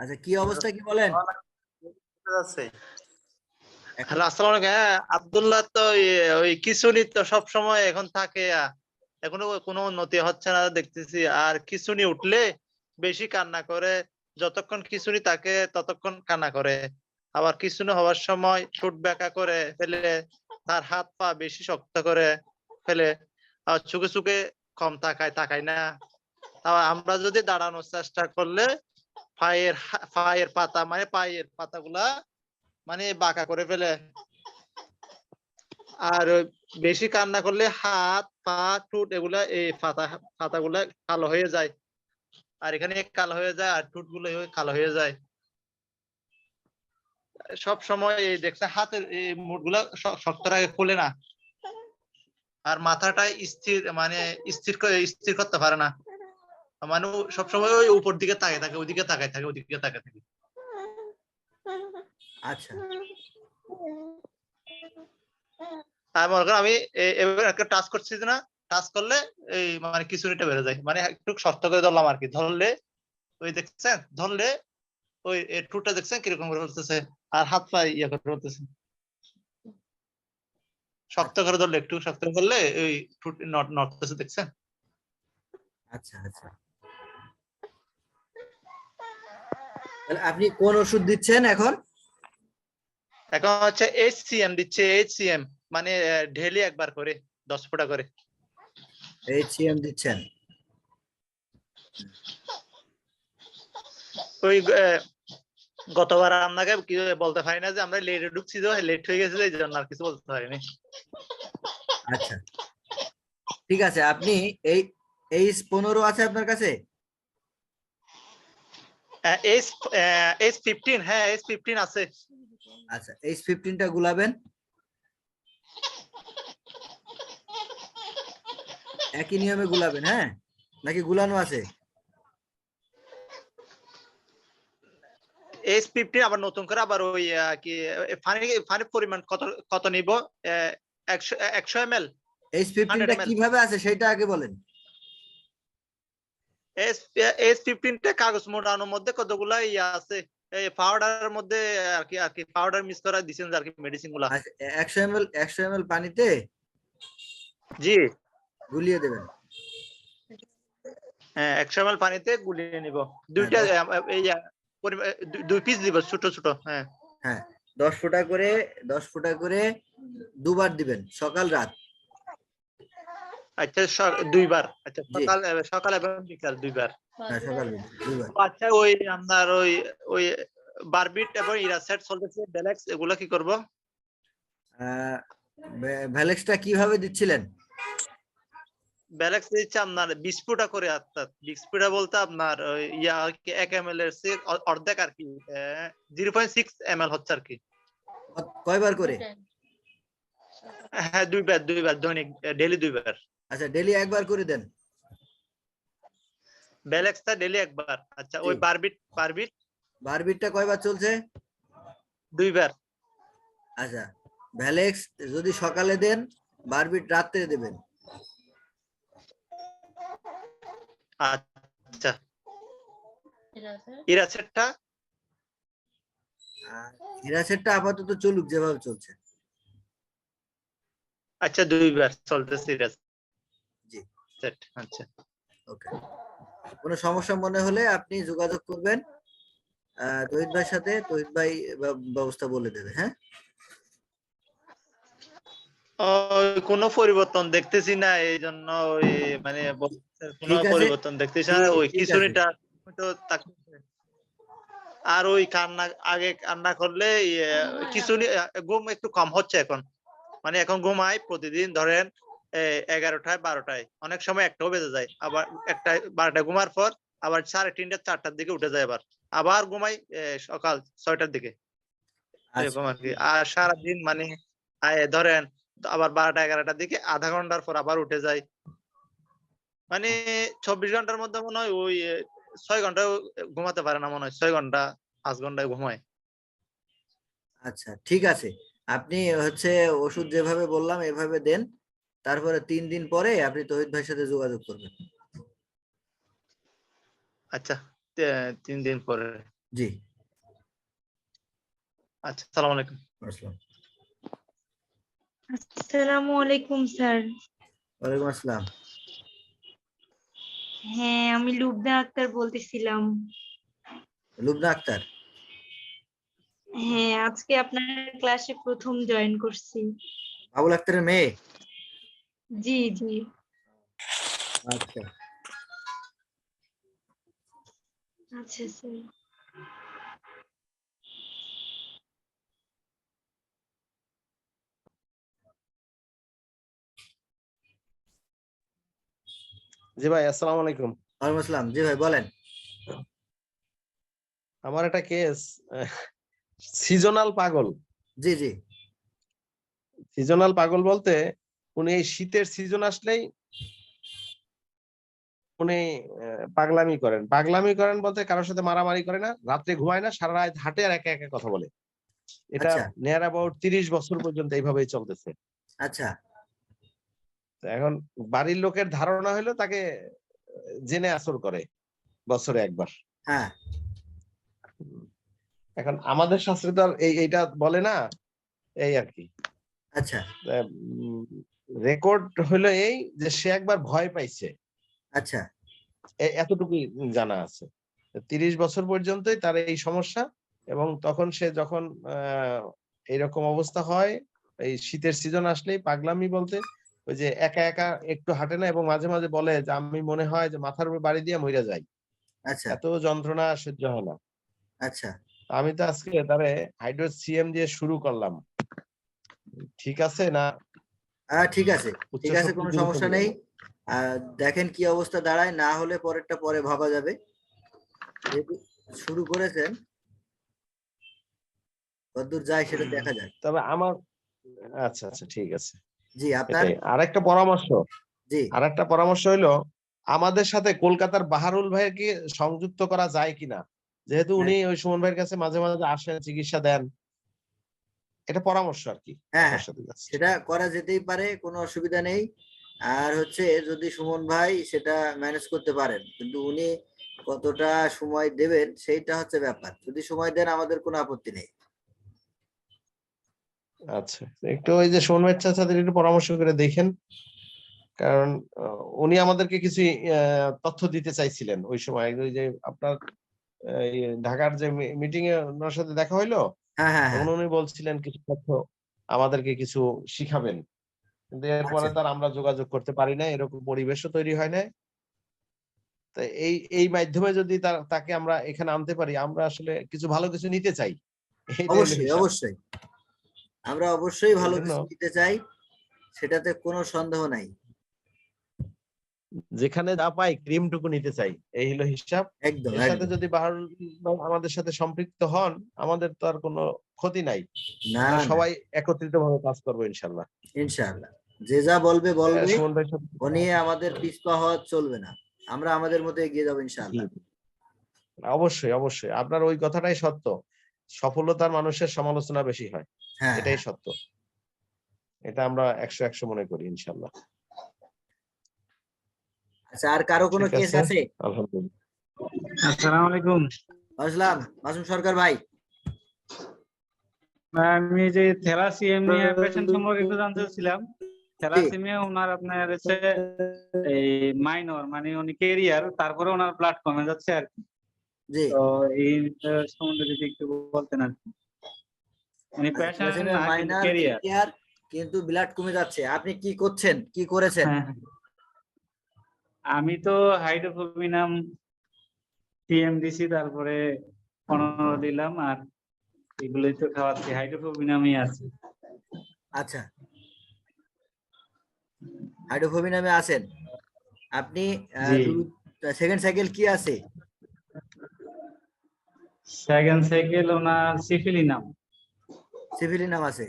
আচ্ছা কি অবস্থা কি বলেন? হ্যালো, আসসালামু হ্যাঁ আব্দুল্লাহ তো ওই কিশুনি তো সব সময় এখন থাকে। এখনও কোনো উন্নতি হচ্ছে না দেখতেছি। আর কিশুনি উঠলে বেশি কান্না করে। যতক্ষণ কিশুনি থাকে, ততক্ষণ কান্না করে। আবার কিছু না হওয়ার সময় ঠোঁট ব্যাকা করে ফেলে, তার হাত পা বেশি শক্ত করে ফেলে। আর চুকে চুকে কম তাকায় তাকায় না। আবার আমরা যদি দাঁড়ানোর চেষ্টা করলে পায়ের পায়ের পাতা মানে পায়ের পাতাগুলা মানে বাঁকা করে ফেলে। আর বেশি কান্না করলে হাত, পা, ঠোঁট এগুলা এই পাতা, পাতাগুলা কালো হয়ে যায়। আর এখানে কালো হয়ে যায় আর ঠোঁটগুলো কালো হয়ে যায়। সব সময় এই দেখছে হাতের এই মুঠগুলা শক্ত রাখে খুলে না। আর মাথাটা স্থির মানে স্থির স্থির করতে পারে না। মানে ও সবসময় ওই উপর দিকে তাকায় থাকে ওইদিকে তাকায় থাকে ওইদিকে তাকায় থাকে। আচ্ছা। আর মনে করেন আমি এবার একটা টাচ করছি না টাচ করলে এই মানে খিচুড়িটা বেড়ে যায়। মানে একটু শক্ত করে ধরলাম আর কি। ধরলে ওই দেখছেন ধরলে ওই টুটা দেখছেন? কীরকম করে ফেলতেছে আর হাত পা ইয়ে করে ফেলতেছে শক্ত করে ধরলে একটু শক্ত করে ধরলে ওই টুট নড়তেছে দেখছেন? আচ্ছা আচ্ছা। তাহলে আপনি কোন ওষুধ দিচ্ছেন এখন? এখন হচ্ছে এইচসিএম দিচ্ছে এইচসিএম মানে ডেলি একবার করে দশ ফোঁটা করে। এইচএম দিচ্ছেন। ওই গতবার আপনাকে কি বলতে পারি না যে আমরা লেটে ঢুকছি তো লেট হয়ে গেছে এই জন্য আর কিছু বলতে পারিনি। আচ্ছা। ঠিক আছে আপনি এই এইচ পনেরো আছে আপনার কাছে? এইচ এইচ ফিফটিন হ্যাঁ এইচ ফিফটিন আছে। আচ্ছা এইচ ফিফটিনটা গুলাবেন। একই নিয়মে গুলাবেন হ্যাঁ? নাকি গুলানো আছে? এইচ ফিফটিন আবার নতুন করে আবার ওই কি পানি পানির পরিমাণ কত কত নিব? একশো একশো এম এল ফিফটিনটা কীভাবে আছে সেটা আগে বলেন। এইচ ফিফটিনটা কাগজ মোড়ানোর মধ্যে কতগুলা ইয়া আছে? এই পাউডারের মধ্যে আর কি আর কি পাউডার মিক্স করা দিছেন আর কি মেডিসিনগুলা। আচ্ছা একশো এম এল একশো এম পানিতে জি। গুলিয়ে দেবেন। হ্যাঁ একশো এম এল পানিতে গুলিয়ে নিব। দুইটা এই পরিমা- দু- দুই পিস দিব ছোট ছোট হ্যাঁ। হ্যাঁ দশ ফোঁটা করে দশ ফোঁটা করে দুবার দিবেন সকাল রাত। আচ্ছা দুইবার। আচ্ছা সকাল সকাল এবং বিকাল দুইবার। হ্যাঁ সকাল আচ্ছা ওই আপনার ওই ওই বারবিট এবং ইরাসেট চলতেছে ডেলাক্স এগুলো কি করব? ভ্যালেক্সটা কীভাবে দিচ্ছিলেন? ব্যালেক্স দিচ্ছে আপনার বিশ ফুটা করে অর্থাৎ বিশ ফুটা বলতে আপনার ইয়া এক এম এল এর অর্ধেক আর কি zero point six M L হচ্ছে আর কি। ক- কয়বার করে? হ্যাঁ দুইবার দুইবার দৈনিক ডেলি দুইবার। আচ্ছা ডেলি একবার করে দেন। ব্যালেক্সটা ডেলি একবার। আচ্ছা ওই বারবিট বারবিট? বারবিটটা কয়বার চলছে? দুইবার। আচ্ছা ভ্যালেক্স যদি সকালে দেন বারবিট রাত্রে দেবেন। আচ্ছা। ইরাসেটটা আর হিরাসেটটা আপাতত চলুক যেভাবে চলছে। আচ্ছা দুইবার চলতেছে ইরাসেট জি। আচ্ছা। ওকে। কোনো সমস্যা মনে হলে আপনি যোগাযোগ করবেন। আহ, তহিদ ভাইয়ের সাথে তহিদ ভাই ব্যবস্থা বলে দেবে হ্যাঁ? কোনো পরিবর্তন দেখতেছি না এই জন্য মানে কোনো পরিবর্তন দেখতেছি না। ওই খিচুড়িটা তো আর ওই কান্না আগে কান্না করলে ইয়ে, খিচুড়ি ঘুম একটু কম হচ্ছে এখন। মানে এখন ঘুমাই প্রতিদিন ধরেন এগারোটায় বারোটায়। অনেক সময় একটাও বেজে যায়। আবার একটা বারোটায় ঘুমার পর আবার সাড়ে তিনটা চারটার দিকে উঠে যায় আবার। আবার ঘুমাই সকাল ছয়টার দিকে। এরকম আর কি। আর সারাদিন মানে ধরেন আবার বারোটা এগারোটার দিকে আধা ঘণ্টার পর আবার উঠে যায়। মানে চব্বিশ ঘণ্টার মধ্যে মনে হয় ওই ছয় ঘণ্টা ঘুমাতে পারে না মনে হয় ছয় ঘণ্টা পাঁচ ঘন্টায় ঘুমায়। আচ্ছা ঠিক আছে। আপনি হচ্ছে ওষুধ যেভাবে বললাম এভাবে দেন। তারপরে তিন দিন পরে আপনি তহিদ ভাইয়ের সাথে যোগাযোগ করবেন। আচ্ছা তিন দিন পরে। জি। আচ্ছা সালাম আলাইকুম। আসসালাম। আসসালামু আলাইকুম স্যার। ওয়ালাইকুম আসসালাম। হ্যাঁ আমি লুবনা আক্তার বলতেছিলাম। লুবনা আক্তার? হ্যাঁ আজকে আপনার ক্লাসে প্রথম জয়েন করছি। বাবুল আক্তারের মেয়ে? জি জি। আচ্ছা। আচ্ছা স্যার। জি ভাই আসসালামু আলাইকুম। ওয়ালাইকুম আসসালাম। জি ভাই বলেন। আমার একটা কেস সিজনাল পাগল। জি জি। সিজনাল পাগল বলতে উনি এই শীতের সিজন আসলেই উনি পাগলামি করেন। পাগলামি করেন বলতে কারোর সাথে মারামারি করে না রাত্রে ঘুমায় না সারা রাত হাঁটে আর একা একা কথা বলে। এটা আচ্ছা। নিয়ার অ্যাবাউট তিরিশ বছর পর্যন্ত এইভাবেই চলতেছে। আচ্ছা। এখন বাড়ির লোকের ধারণা হলো তাকে জেনে আসর করে বছরে একবার। হ্যাঁ। এখন আমাদের শাস্ত্রে তো এই এইটা বলে না এই আর কি। আচ্ছা। রেকর্ড হলো এই যে সে একবার ভয় পাইছে। আচ্ছা। এ- এতটুকুই জানা আছে। তিরিশ বছর পর্যন্তই তার এই সমস্যা এবং তখন সে যখন আহ, এইরকম অবস্থা হয় এই শীতের সিজন আসলেই পাগলামি বলতে ওই যে একা একা একটু হাঁটে না এবং মাঝে মাঝে বলে যে আমি মনে হয় যে মাথার উপর বাড়ি দিয়ে মইরা যাই। আচ্ছা। এত যন্ত্রণা সহ্য হয় না। আচ্ছা। আমি তো আজকে তারে হাইড্রো সিএম দিয়ে শুরু করলাম। ঠিক আছে না? হ্যাঁ ঠিক আছে। ঠিক আছে কোনো সমস্যা নেই। দেখেন কি অবস্থা দাঁড়ায় না হলে পরেরটা পরে ভাবা যাবে। শুরু করেছেন কতদূর যায় সেটা দেখা যায় তবে আমার আচ্ছা আচ্ছা ঠিক আছে। জি আপনার? আরেকটা পরামর্শ। জি। আরেকটা পরামর্শ হইল আমাদের সাথে কলকাতার বাহারুল ভাইকে সংযুক্ত করা যায় কিনা? যেহেতু উনি ওই সুমন ভাইয়ের কাছে মাঝে মাঝে আসেন চিকিৎসা দেন। এটা পরামর্শ আর কি হ্যাঁ। সেটা করা যেতেই পারে কোনো অসুবিধা নেই। আর হচ্ছে যদি সুমন ভাই সেটা ম্যানেজ করতে পারেন কিন্তু উনি কতটা সময় দেবেন সেইটা হচ্ছে ব্যাপার। যদি সময় দেন আমাদের কোনো আপত্তি নেই। আচ্ছা একটু ওই যে ভাইয়ের সাথে একটু পরামর্শ করে দেখেন। কারণ উনি আমাদেরকে কিছু তথ্য দিতে চাইছিলেন ওই সময়। ওই যে আপনার ঢাকার যে মিটিং এ ওনার সাথে দেখা হইল? হ্যাঁ হ্যাঁ হ্যাঁ। উনি বলছিলেন কিছু তথ্য আমাদেরকে কিছু শিখাবেন। কিন্তু এরপরে আচ্ছা। তার আমরা যোগাযোগ করতে পারি না এরকম পরিবেশও তৈরি হয় না তো এই এই মাধ্যমে যদি তার তাকে আমরা এখানে আনতে পারি আমরা আসলে কিছু ভালো কিছু নিতে চাই। অবশ্যই অবশ্যই। আমরা অবশ্যই ভালো কিছু দিতে চাই সেটাতে কোনো সন্দেহ নাই। যেখানে যা পাই ক্রিমটুকু নিতে চাই এই হলো হিসাব। একদম সাথে যদি বাহারুল ভাই আমাদের সাথে সম্পৃক্ত হন আমাদের তো আর কোনো ক্ষতি নাই। না সবাই একত্রিত ভাবে কাজ করব ইনশাল্লাহ ইনশাল্লাহ যে যা বলবে বলবে। ভাইয়ের সাথে ও নিয়ে আমাদের পিছপা হওয়া চলবে না। আমরা আমাদের মতো এগিয়ে যাব ইনশাল্লাহ অবশ্যই অবশ্যই। আপনার ওই কথাটাই সত্য। সফলতার মানুষের সমালোচনা বেশি হয়। হ্যাঁ এটাই সত্য। এটা আমরা একশো একশো মনে করি ইনশাল্লাহ আচ্ছা আর কারও কোনো কেস আছে। আলহামদুলিল্লাহ। আসসালামু আলাইকুম আসলাম। মাসুম সরকার ভাই। আমি যে থ্যালাসিয়াম নিয়ে পেশেন্ট সম্পর্কে একটু জানতে চাচ্ছিলাম। থ্যালাসিমিয়া ওনার আপনার হচ্ছে এই মাইনর মানে উনি কেরিয়ার তারপরে ওনার ব্লাড কমে যাচ্ছে আর কি। তো এই সম্বন্ধে যদি একটু বলতেন আর কি। উনি মাইনার কেরিয়ার কিন্তু ব্লাড কমে যাচ্ছে। আপনি কি করছেন? কি করেছেন? হ্যাঁ। আমি তো হাইড্রোফোবিনাম টিএম দিছি তারপরে পনেরো দিলাম আর এগুলোই তো খাওয়াচ্ছি। হাইড্রোফোবিনামই আছে। আচ্ছা। হাইড্রোফোবি নামে আছেন। আপনি। সেকেন্ড সাইকেল কি আছে? সেকেন্ড সাইকেল ওনার সিফিলিনাম সিভিলি নাম আছে।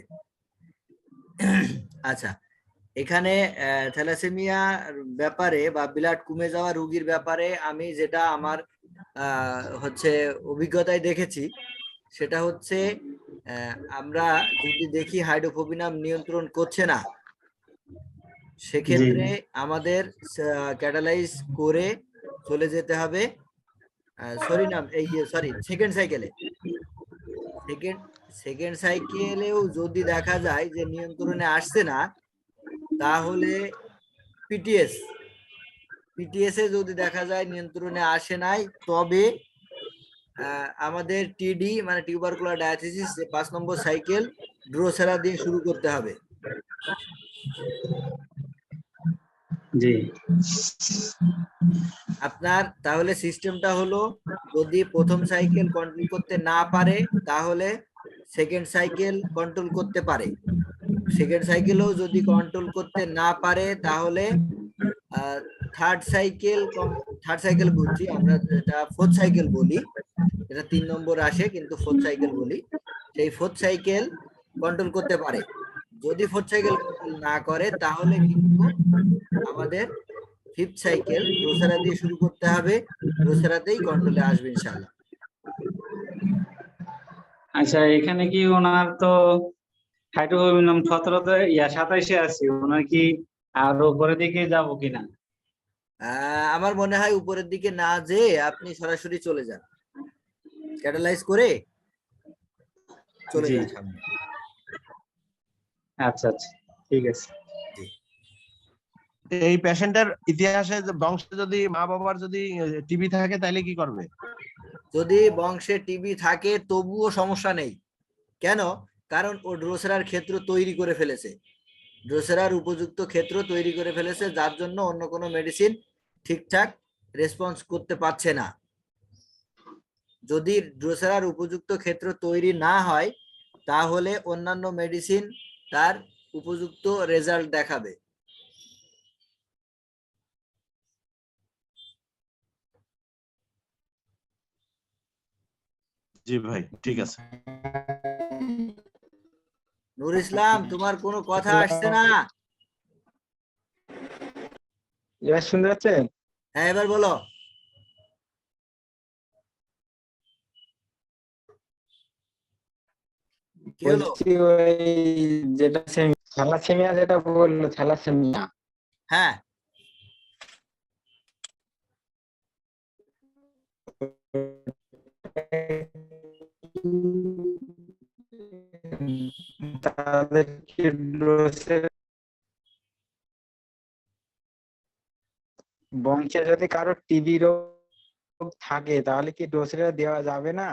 আচ্ছা এখানে থ্যালাসেমিয়া ব্যাপারে বা ব্লাড কমে যাওয়া রোগীর ব্যাপারে আমি যেটা আমার হচ্ছে অভিজ্ঞতায় দেখেছি সেটা হচ্ছে আমরা যদি দেখি হাইড্রোফোবিনাম নিয়ন্ত্রণ করছে না সেক্ষেত্রে আমাদের ক্যাটালাইজ করে চলে যেতে হবে। সরি নাম, এই সরি সেকেন্ড সাইকেলে সেকেন্ড সেকেন্ড সাইকেলেও যদি দেখা যায় যে নিয়ন্ত্রণে আসছে না, তাহলে পিটিএস পিটিএস এ যদি দেখা যায় নিয়ন্ত্রণে আসে নাই, তবে আমাদের টিডি মানে টিউবারকুলার ডায়াথিসিস পাঁচ নম্বর সাইকেল ড্রোসেরা দিয়ে শুরু করতে হবে। জি। আপনার তাহলে সিস্টেমটা হলো, যদি প্রথম সাইকেল কন্ট্রোল করতে না পারে, তাহলে সেকেন্ড সাইকেল কন্ট্রোল করতে পারে। সেকেন্ড সাইকেলও যদি কন্ট্রোল করতে না পারে, তাহলে থার্ড সাইকেল থার্ড সাইকেল বলছি, আমরা যেটা ফোর্থ সাইকেল বলি, এটা তিন নম্বর আসে, কিন্তু ফোর্থ সাইকেল বলি, সেই ফোর্থ সাইকেল কন্ট্রোল করতে পারে। যদি ফোর্থ সাইকেল না করে তাহলে কিন্তু আমাদের ফিফথ সাইকেল রোসারা দিয়ে শুরু করতে হবে। রোসারাতেই কন্ট্রোলে আসবে ইনশাআল্লাহ। আচ্ছা এখানে কি ওনার তো হাইড্রোমিনাম সতেরোতে ইয়া সাতাইশে আছে ওনার কি আর উপরের দিকে যাব কিনা? আমার মনে হয় উপরের দিকে না যে আপনি সরাসরি চলে যান। ক্যাটালাইজ করে চলে। যান সামনে। আচ্ছা আচ্ছা ঠিক আছে। এই পেশেন্টের ইতিহাসে যে বংশে যদি মা বাবার যদি টিবি থাকে তাহলে কি করবে? যদি বংশে টিবি থাকে তবুও সমস্যা নেই। কেন? কারণ ও ড্রোসেরার ক্ষেত্র তৈরি করে ফেলেছে। ড্রোসেরার উপযুক্ত ক্ষেত্র তৈরি করে ফেলেছে যার জন্য অন্য কোনো মেডিসিন ঠিকঠাক রেসপন্স করতে পারছে না। যদি ড্রোসেরার উপযুক্ত ক্ষেত্র তৈরি না হয় তাহলে অন্যান্য মেডিসিন তার উপযুক্ত রেজাল্ট দেখাবে। জি ভাই ঠিক আছে। নুর ইসলাম তোমার কোনো কথা আসছে না? এবার শুনতে পাচ্ছেন? হ্যাঁ এবার বলো কি হলো বলছি ওই যেটা থ্যালাসেমিয়া যেটা বলল থ্যালাসেমিয়া হ্যাঁ। তাদেরকে ডোসের বংশে যদি কারও টিবি রোগ থাকে তাহলে কি ডোসেরা দেওয়া যাবে না?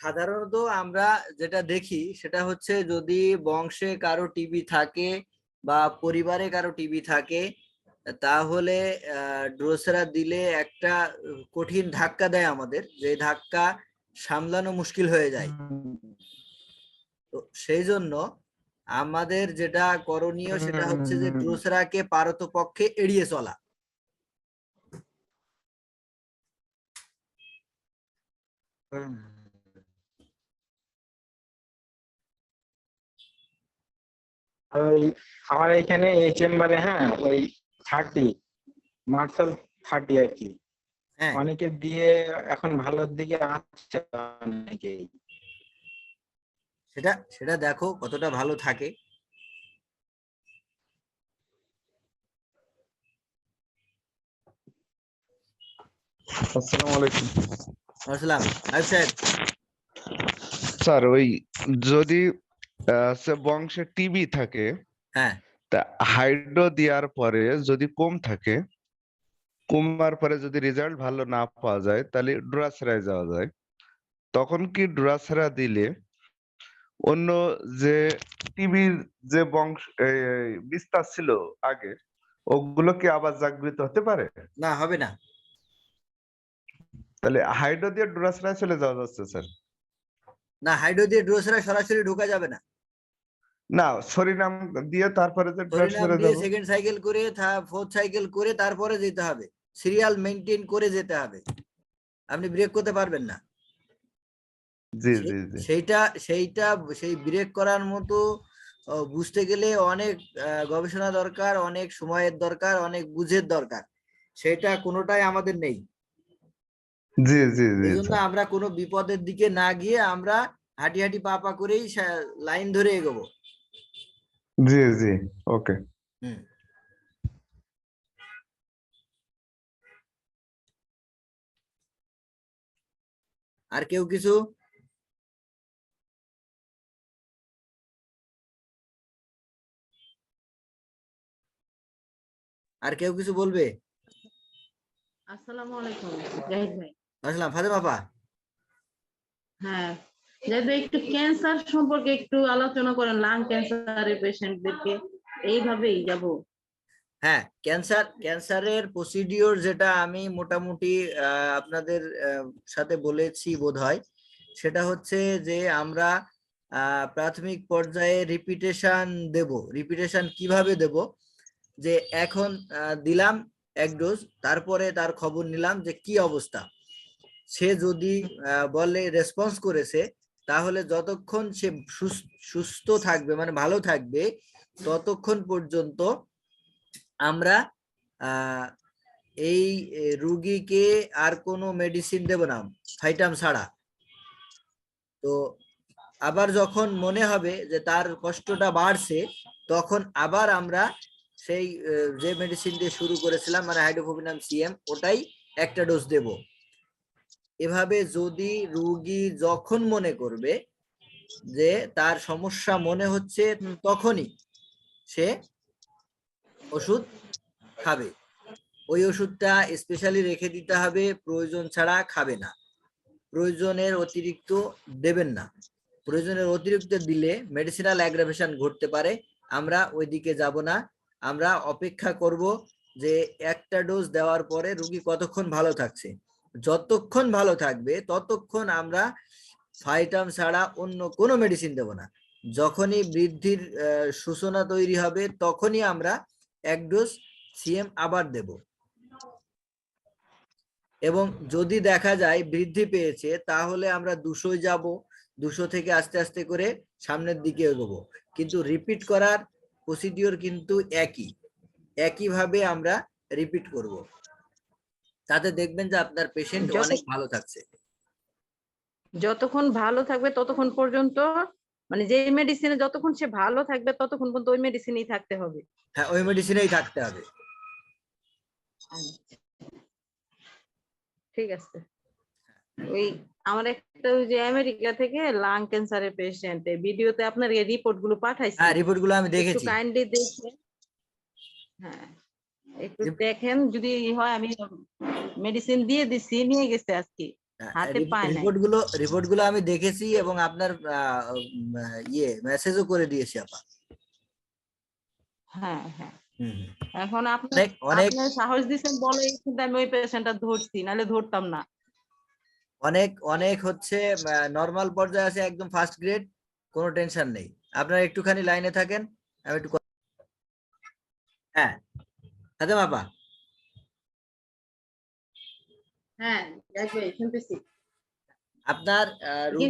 সাধারণত আমরা যেটা দেখি সেটা হচ্ছে যদি বংশে কারও টিবি থাকে বা পরিবারে কারও টিবি থাকে, তাহলে ড্রোসেরা দিলে একটা কঠিন ধাক্কা দেয় আমাদের। যে ধাক্কা সামলানো মুশকিল হয়ে যায়। তো সেই জন্য আমাদের যেটা করণীয় সেটা হচ্ছে যে হুম। ড্রোসেরাকে পারতপক্ষে এড়িয়ে চলা। আর ওই আমার এখানে এই চেম্বারে হ্যাঁ ওই থার্টি মার্শাল থার্টি আর কি। হ্যাঁ। অনেকে দিয়ে এখন ভালোর দিকে আসছে অনেকেই। সেটা সেটা দেখো কতটা ভালো থাকে। আসসালামু আলাইকুম। আইব স্যার ওই যদি বংশে টিবি থাকে হ্যাঁ। তা হাইড্রো দেওয়ার পরে যদি কম থাকে কমার পরে যদি রেজাল্ট ভালো না পাওয়া যায় তাহলে ডুরাসেরায় যাওয়া যায়। তখন কি ডুরাসেরা দিলে অন্য যে টিবির যে বংশ বিস্তার ছিল আগে ওগুলো কি আবার জাগৃত হতে পারে? না হবে না। তাহলে হাইড্রো দিয়ে ডুরাসেরায় চলে যাওয়া যাচ্ছে স্যার। না হাইড্রো দিয়ে ড্রোসেরা সরাসরি ঢোকা যাবে না। না সরিনাম দিয়ে তারপরে যে সেকেন্ড সাইকেল করে ফোর্থ সাইকেল করে তারপরে যেতে হবে। সিরিয়াল মেনটেন করে যেতে হবে। আপনি ব্রেক করতে পারবেন না। জি জি জি। সেইটা সেইটা সেই ব্রেক করার মতো বুঝতে গেলে অনেক গবেষণা দরকার অনেক সময়ের দরকার অনেক বুঝের দরকার। সেটা কোনোটাই আমাদের নেই। জি জি জি এই আমরা কোনো বিপদের দিকে না গিয়ে আমরা হাঁটি হাঁটি পা পা করেই লাইন ধরে এগোবো। জি জি ওকে। হুম। আর কেউ কিছু? আর কেউ কিছু বলবে? আসসালামু আলাইকুম জাহিদ ভাই। আসলাম ফাতেমা পা হ্যাঁ ভাই একটু ক্যান্সার সম্পর্কে একটু আলোচনা করেন লাং ক্যান্সারের পেশেন্টদেরকে এইভাবেই যাব। হ্যাঁ ক্যান্সার ক্যান্সারের প্রসিডিওর যেটা আমি মোটামুটি আপনাদের সাথে বলেছি বোধহয় সেটা হচ্ছে যে আমরা প্রাথমিক পর্যায়ে রিপিটেশন দেব। রিপিটেশন কীভাবে দেব? যে এখন দিলাম এক ডোজ তারপরে তার খবর নিলাম যে কি অবস্থা। সে যদি বলে রেসপন্স করেছে, তাহলে যতক্ষণ সে সুস- সুস্থ থাকবে মানে ভালো থাকবে, ততক্ষণ পর্যন্ত আমরা এই রুগীকে আর কোনো মেডিসিন দেব না ফাইটাম ছাড়া। তো আবার যখন মনে হবে যে তার কষ্টটা বাড়ছে, তখন আবার আমরা সেই যে মেডিসিন দিয়ে শুরু করেছিলাম মানে হাইড্রোফোবিনাম সিএম ওটাই একটা ডোজ দেব। এভাবে যদি রুগী যখন মনে করবে যে তার সমস্যা মনে হচ্ছে, তখনই সে ওষুধ খাবে। ওই ওষুধটা স্পেশালি রেখে দিতে হবে, প্রয়োজন ছাড়া খাবে না। প্রয়োজনের অতিরিক্ত দেবেন না। প্রয়োজনের অতিরিক্ত দিলে মেডিসিনাল অ্যাগ্রাভেশন ঘটতে পারে। আমরা ওইদিকে যাব না। আমরা অপেক্ষা করব যে একটা ডোজ দেওয়ার পরে রুগী কতক্ষণ ভালো থাকছে। যতক্ষণ ভালো থাকবে, ততক্ষণ আমরা ফাইটাম ছাড়া অন্য কোনো মেডিসিন দেব না। যখনই বৃদ্ধির সূচনা তৈরি হবে, তখনই আমরা এক ডোজ সিএম আবার দেব। এবং যদি দেখা যায় বৃদ্ধি পেয়েছে, তাহলে আমরা দুশোয় যাব, দুশো থেকে আস্তে আস্তে করে সামনের দিকে এগোবো। কিন্তু রিপিট করার প্রসিডিওর কিন্তু একই। একইভাবে আমরা রিপিট করব। তাতে দেখবেন যে আপনার পেশেন্ট অনেক ভালো থাকছে। যতক্ষণ ভালো থাকবে ততক্ষণ পর্যন্ত মানে যে মেডিসিনে যতক্ষণ সে ভালো থাকবে ততক্ষণ পর্যন্ত ওই মেডিসিনেই থাকতে হবে। হ্যাঁ ওই মেডিসিনেই থাকতে হবে। ঠিক আছে। ওই আমার একটা ওই যে আমেরিকা থেকে লাং ক্যান্সারের পেশেন্ট ভিডিওতে আপনার এই রিপোর্টগুলো পাঠাইছি। হ্যাঁ রিপোর্টগুলো আমি দেখেছি। কাইন্ডলি দেখেন হ্যাঁ। একটু দেখেন যদি হয় আমি মেডিসিন দিয়ে দিছি নিয়ে গেছে আজকে। হাতে পায় নাই। রিপোর্টগুলো রিপোর্টগুলো আমি দেখেছি এবং আপনার ইয়ে মেসেজও করে দিয়েছি আপা। হ্যাঁ হ্যাঁ। এখন আপনি অনেক সাহস দিচ্ছেন বলে আমি ওই পেশেন্টটা ধরছি নাহলে ধরতাম না। অনেক অনেক হচ্ছে নর্মাল পর্যায়ে আছে একদম ফার্স্ট গ্রেড কোনো টেনশন নেই। আপনারা একটুখানি লাইনে থাকেন আমি একটু হ্যাঁ। হ্যাঁ আপনার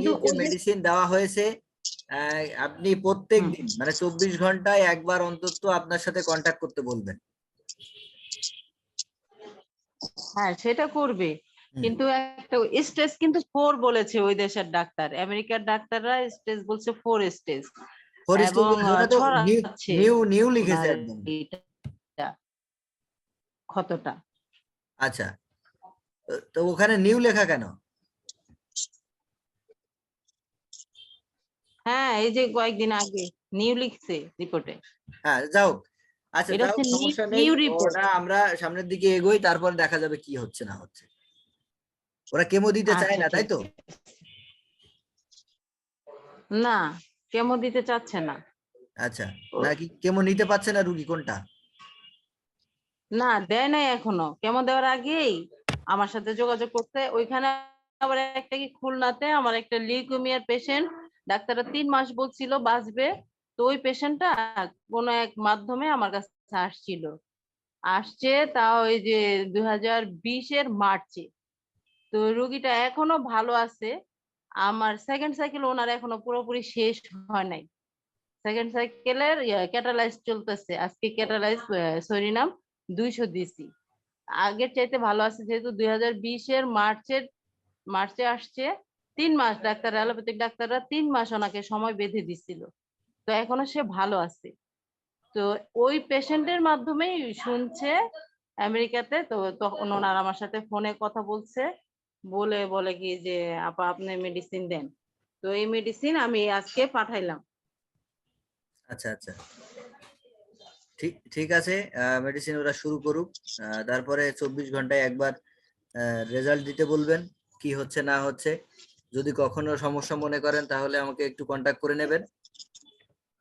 যে- মেডিসিন দেওয়া হয়েছে আপনি প্রত্যেক দিন মানে চব্বিশ ঘন্টায় একবার অন্তত আপনার সাথে কন্ট্যাক্ট করতে বলবেন। হ্যাঁ সেটা করবে। কিন্তু একটা স্টেজ কিন্তু ফোর বলেছে ওই দেশের ডাক্তার। আমেরিকার ডাক্তাররা স্টেজ বলছে ফোর স্টেজ নিউ নিউ লিখেছে একদম। ক্ষতটা। আচ্ছা। তো- ওখানে নিউ লেখা কেন? হ্যাঁ এই যে কয়েকদিন আগে নিউ লিখছে রিপোর্টে। হ্যাঁ যাও আচ্ছা যাও সমস্যা নেই। ওটা আমরা সামনের দিকে এগোই তারপর দেখা যাবে কি হচ্ছে না হচ্ছে। ওরা কেমো দিতে চায় আচ্ছা, না তাই তো? না কেমো দিতে চাচ্ছে না। আচ্ছা নাকি কেমো নিতে পারছে না রুগী কোনটা? না, দেয় নাই এখনও। কেমন দেওয়ার আগেই আমার সাথে যোগাযোগ করতে ওইখানে আবার একটা কি খুলনাতে আমার একটা লিউকেমিয়ার পেশেন্ট ডাক্তাররা তিন মাস বলছিল বাঁচবে। তো ওই পেশেন্টটা কোন এক মাধ্যমে আমার কাছে আসছিল। আসছে তাও ওই যে দুই হাজার বিশের মার্চে। তো রুগীটা এখনও ভালো আছে। আমার সেকেন্ড সাইকেল ওনার এখনও পুরোপুরি শেষ হয় নাই। সেকেন্ড সাইকেলের ক্যাটালাইজ চলতেছে। আজকে ক্যাটালাইজ সরিনাম। দুইশো দিছি আগের চাইতে ভালো আছে যেহেতু দুই হাজার বিশের মার্চের, মার্চে আসছে, তিন মাস ডাক্তার, অ্যালোপ্যাথিক ডাক্তাররা তিন মাস ওনাকে সময় বেঁধে দিছিল। তো এখনও সে ভালো আছে। তো ওই পেশেন্টের মাধ্যমেই শুনছে আমেরিকাতে, তো তখন ওনার আমার সাথে ফোনে কথা বলছে, বলে বলে কি যে, আপা, আপনি মেডিসিন দেন। তো এই মেডিসিন আমি আজকে পাঠাইলাম। আচ্ছা আচ্ছা। ঠিক ঠিক আছে মেডিসিন ওরা শুরু করুক তারপরে চব্বিশ ঘন্টায় একবার রেজাল্ট দিতে বলবেন কি হচ্ছে না হচ্ছে। যদি কখনো সমস্যা মনে করেন তাহলে আমাকে একটু কন্টাক্ট করে নেবেন।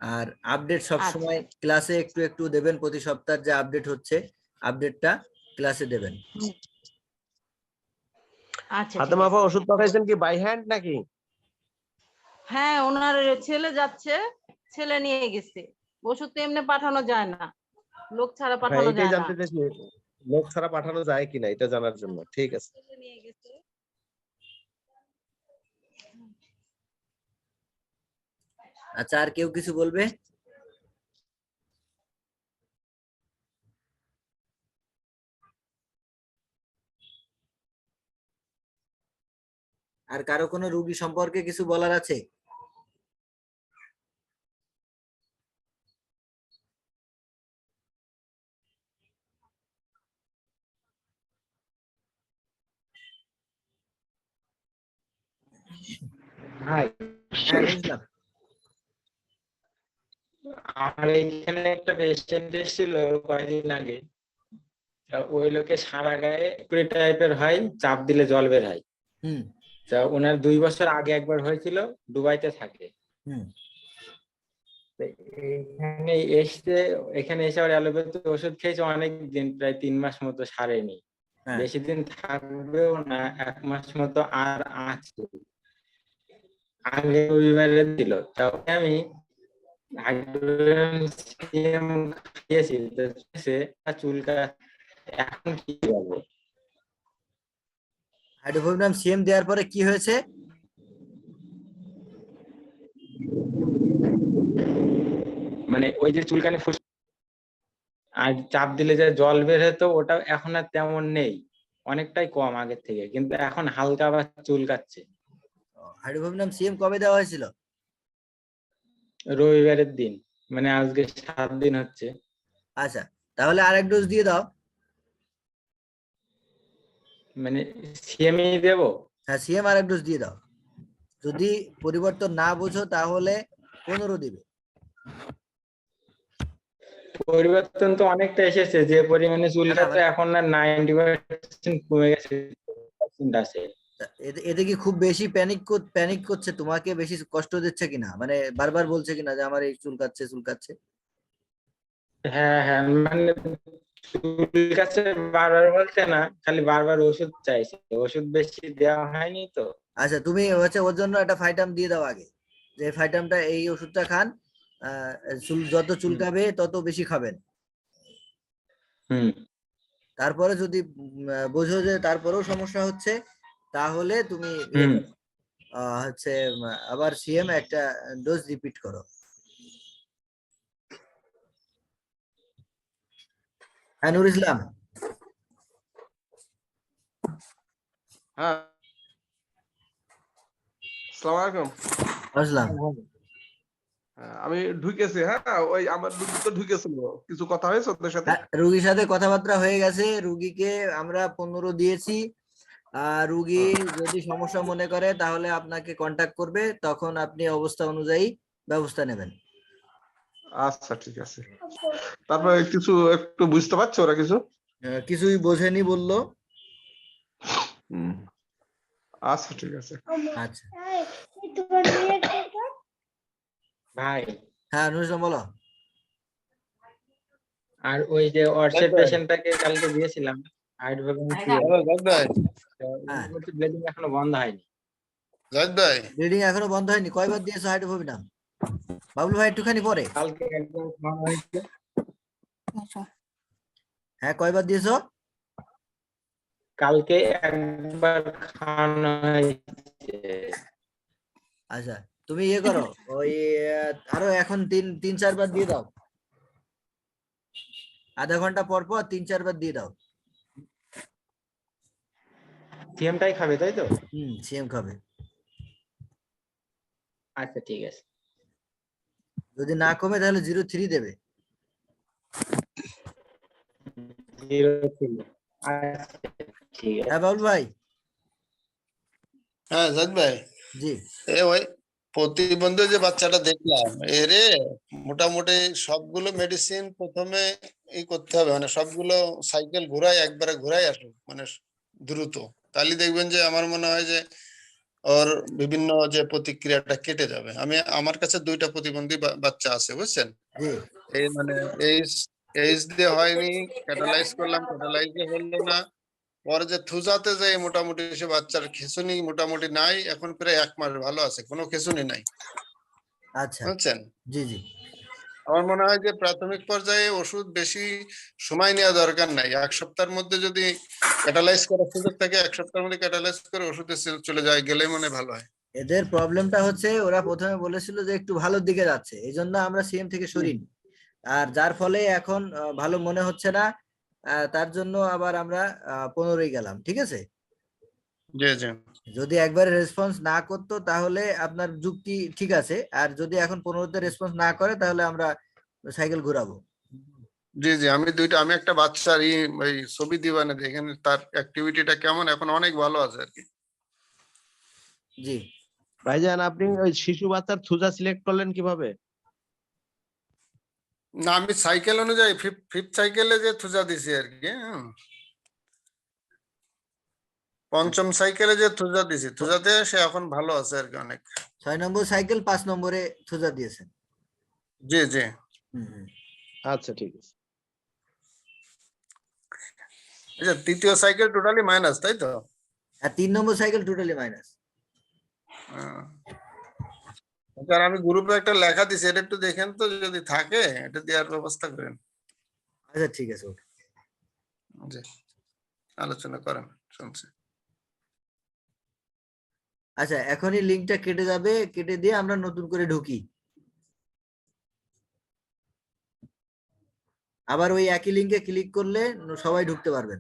আর আপডেট সব আচ্ছা। সময় ক্লাসে একটু একটু দেবেন প্রতি সপ্তাহে যে আপডেট হচ্ছে আপডেটটা ক্লাসে দেবেন। আচ্ছা মাপা আছে। ওষুধ পাঠাইছেন কি বাই হ্যান্ড নাকি? হ্যাঁ ওনার ছেলে যাচ্ছে ছেলে নিয়ে গেছে। ওষুধ তো এমনি পাঠানো যায় না। লোক ছাড়া পাঠানো যায় না। লোক ছাড়া পাঠানো যায় কিনা এটা জানার জন্য। ঠিক আছে। আচ্ছা আর কেউ কিছু বলবে? আর কারও কোনো রুগী সম্পর্কে কিছু বলার আছে? ভাই হ্যাঁ আমার এইখানে একটা পেশেন্ট এসেছিল কয়েকদিন আগে। ওই লোকে সারা গায়ে কুড়ি টাইপের হয় চাপ দিলে জল বের হয়। তা ওনার দুই বছর আগে একবার হয়েছিল দুবাইতে থাকে। এখানে এসে এখানে এসে আবার অ্যালোপ্যাথি ওষুধ খেয়েছে অনেক দিন প্রায় তিন মাস মতো সারেনি। হ্যাঁ। বেশি দিন থাকবেও না এক মাস মতো আর আছে। আগে রবিবারে দিল। তখন আমি চুলকা এখন কি সিএম দেওয়ার পরে কি হয়েছে? মানে ওই যে চুলকানি ফুস আর চাপ দিলে যে জল বের হতো ওটা এখন আর তেমন নেই। অনেকটাই কম আগের থেকে কিন্তু এখন হালকা আবার চুলকাচ্ছে। সিএম কবে দেওয়া হয়েছিল? রবিবারের দিন মানে আজকে সাত দিন হচ্ছে। আচ্ছা তাহলে আরেক ডোজ দিয়ে দাও। মানে সিএমই দেবো? হ্যাঁ সিএম আরেক ডোজ দিয়ে দাও। যদি পরিবর্তন না বোঝো তাহলে পনেরো দিবে। পরিবর্তন তো অনেকটা এসেছে যে পরিমাণে তো এখন না নাইনটি পার্সেন্ট কমে গেছে আছে। এতে কি খুব বেশি প্যানিক প্যানিক করছে তোমাকে বেশি কষ্ট দিচ্ছে কিনা? মানে বারবার বলছে কিনা যে আমার এই চুলকাচ্ছে চুলকাচ্ছে হ্যাঁ হ্যাঁ মানে চুলকাচ্ছে বারবার বলছে না খালি বারবার ওষুধ চাইছে। ওষুধ বেশি দেওয়া হয়নি তো। আচ্ছা তুমি হচ্ছে ওর জন্য একটা ফাইটাম দিয়ে দাও আগে। যে ফাইটামটা এই ওষুধটা খান চুল যত চুলকাবে তত বেশি খাবেন। হুম। তারপরে যদি বোঝো যে তারপরেও সমস্যা হচ্ছে তাহলে তুমি হচ্ছে আবার সিএম একটা ডোজ রিপিট করো। হ্যাঁ নুর ইসলাম। হ্যাঁ। আসসালামু আলাইকুম। আসলাম হ্যাঁ, আমি ঢুকেছি হ্যাঁ ওই আমার রুগী তো ঢুকেছিল। কিছু কথা হয়েছে ওদের সাথে? হ্যাঁ, রুগীর সাথে কথাবার্তা হয়ে গেছে। রুগীকে আমরা পনেরো দিয়েছি। রুগী যদি সমস্যা মনে করে তাহলে আপনাকে কন্টাক্ট করবে তখন আপনি অবস্থা অনুযায়ী ব্যবস্থা নেবেন। আচ্ছা ঠিক আছে। তারপরে কিছু একটু বুঝতে পারছ ওরা কিছু? কিছুই বোঝেনি বলল। হুম। আচ্ছা ঠিক আছে। আচ্ছা। ভাই। হ্যাঁ নুর ইসলাম বলো। আর ওই যে অর্চের একদম। পেশেন্টটাকে কালকে দিয়েছিলাম। হ্যাঁ। ব্লিডিং এখনও বন্ধ হয়নি। জাহিদ ভাই ব্লিডিং এখনও বন্ধ হয়নি। কয়বার দিয়েছ বাবলু ভাই একটুখানি পরে। কালকে একদম খাওয়ানো হয়েছে। হ্যাঁ কয়বার দিয়েছ? কালকে একবার খাওয়ানো হয়েছে। আচ্ছা তুমি ইয়ে করো ওই আরও এখন তিন তিন চারবার দিয়ে দাও। আধা ঘণ্টা পর পর তিন চারবার দিয়ে দাও। সিএমটাই খাবে তাই তো? হুম সিএম খাবে। আচ্ছা ঠিক আছে। যদি না কমে তাহলে জিরো থ্রি দেবে। আচ্ছা ঠিক আছে। হ্যাঁ বাবুল ভাই। হ্যাঁ জাদ ভাই। জি। এ ওই প্রতিবন্ধী যে বাচ্চাটা দেখলাম এরে মোটামুটি সবগুলো মেডিসিন প্রথমে ই করতে হবে। মানে সবগুলো সাইকেল ঘুরাই একবারে ঘুরাই আসুক মানে দ্রুত। তাহলে দেখবেন যে আমার মনে হয় যে ওর বিভিন্ন যে প্রতিক্রিয়াটা কেটে যাবে। আমি আমার কাছে দুইটা প্রতিবন্ধী বাচ্চা আছে বুঝছেন? এই মানে এইচ এইচ দিয়ে হয়নি ক্যাটালাইজ করলাম ক্যাটালাইজে হলো না। পরে যে থুজাতে যে মোটামুটি সে বাচ্চার খিঁচুনি মোটামুটি নাই এখন প্রায় এক মাস ভালো আছে কোনো খিঁচুনি নাই। আচ্ছা। বুঝছেন? জি জি। আমার মনে হয় যে প্রাথমিক পর্যায়ে ওষুধ বেশি সময় নেওয়া দরকার নাই। এক সপ্তাহের মধ্যে যদি ক্যাটালাইজ করার সুযোগ থাকে এক সপ্তাহের মধ্যে ক্যাটালাইজ করে ওষুধে চলে যায় গেলে মনে ভালো হয়। এদের প্রবলেমটা হচ্ছে ওরা প্রথমে বলেছিল যে একটু ভালোর দিকে যাচ্ছে। এই জন্য আমরা সিএম থেকে সরিনি। আর যার ফলে এখন ভালো মনে হচ্ছে না। তার জন্য আবার আমরা পনেরোই গেলাম ঠিক আছে? জি জি। যদি একবারে রেসপন্স না করতো তাহলে আপনার যুক্তি ঠিক আছে। আর যদি এখন পনেরোতে রেসপন্স না করে তাহলে আমরা সাইকেল ঘুরাবো। জি জি আমি দুইটা আমি একটা বাচ্চার ই ওই ছবি দিবানে দেখেন তার অ্যাক্টিভিটিটা কেমন? এখন অনেক ভালো আছে আর কি। জি। ভাইজান আপনি ওই শিশু বাচ্চার থুজা সিলেক্ট করলেন কীভাবে? না আমি সাইকেল অনুযায়ী ফিফ সাইকেলে যে থুজা দিছি আর কি হুম। পঞ্চম সাইকেলে যে থুজা দিছি থুজাতে সে এখন ভালো আছে আর কি অনেক। ছয় নম্বর সাইকেল পাঁচ নম্বরে থুজা দিয়েছেন জি জি। হুম, হুম। আচ্ছা ঠিক আছে। আচ্ছা তৃতীয় সাইকেল টোটালি মাইনাস তাই তো? আর তিন নম্বর সাইকেল টোটালি মাইনাস হ্যাঁ। স্যার আমি গ্রুপে একটা লেখা দিছি এটা একটু দেখেন তো যদি থাকে এটা দেওয়ার ব্যবস্থা করেন। আচ্ছা ঠিক আছে ওকে। জি আলোচনা করেন শুনছি। আচ্ছা এখনই লিঙ্কটা কেটে যাবে, কেটে দিয়ে আমরা নতুন করে ঢুকি। আবার ওই একই লিঙ্কে ক্লিক করলে সবাই ঢুকতে পারবেন।